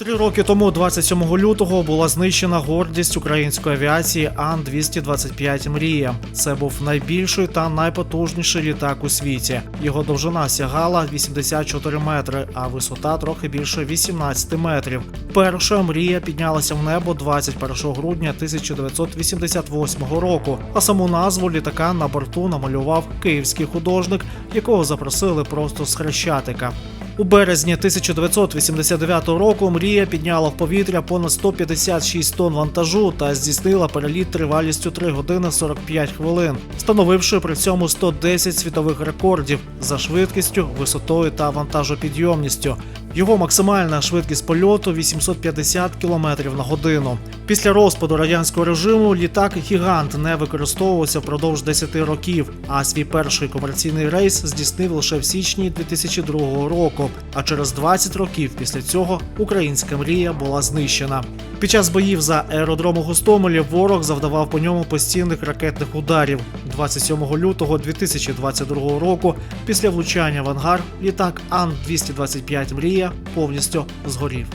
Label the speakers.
Speaker 1: Три роки тому, 27 лютого, була знищена гордість української авіації Ан-225 Мрія. Це був найбільший та найпотужніший літак у світі. Його довжина сягала 84 метри, а висота трохи більше 18 метрів. Перша мрія піднялася в небо 21 грудня 1988 року. А саму назву літака на борту намалював київський художник, якого запросили просто з хрещатика. У березні 1989 року мрія підняла в повітря понад 156 тонн вантажу та здійснила переліт тривалістю 3 години 45 хвилин, становивши при цьому 110 світових рекордів за швидкістю, висотою та вантажопідйомністю. Його максимальна швидкість польоту 850 км на годину. Після розпаду радянського режиму літак гігант не використовувався впродовж 10 років, а свій перший комерційний рейс здійснив лише в січні 2002 року. А через 20 років після цього українська мрія була знищена. Під час боїв за аеродром у Гостомелі ворог завдавав по ньому постійних ракетних ударів. 27 лютого 2022 року, після влучання в ангар, літак Ан-225 Мрія повністю згорів.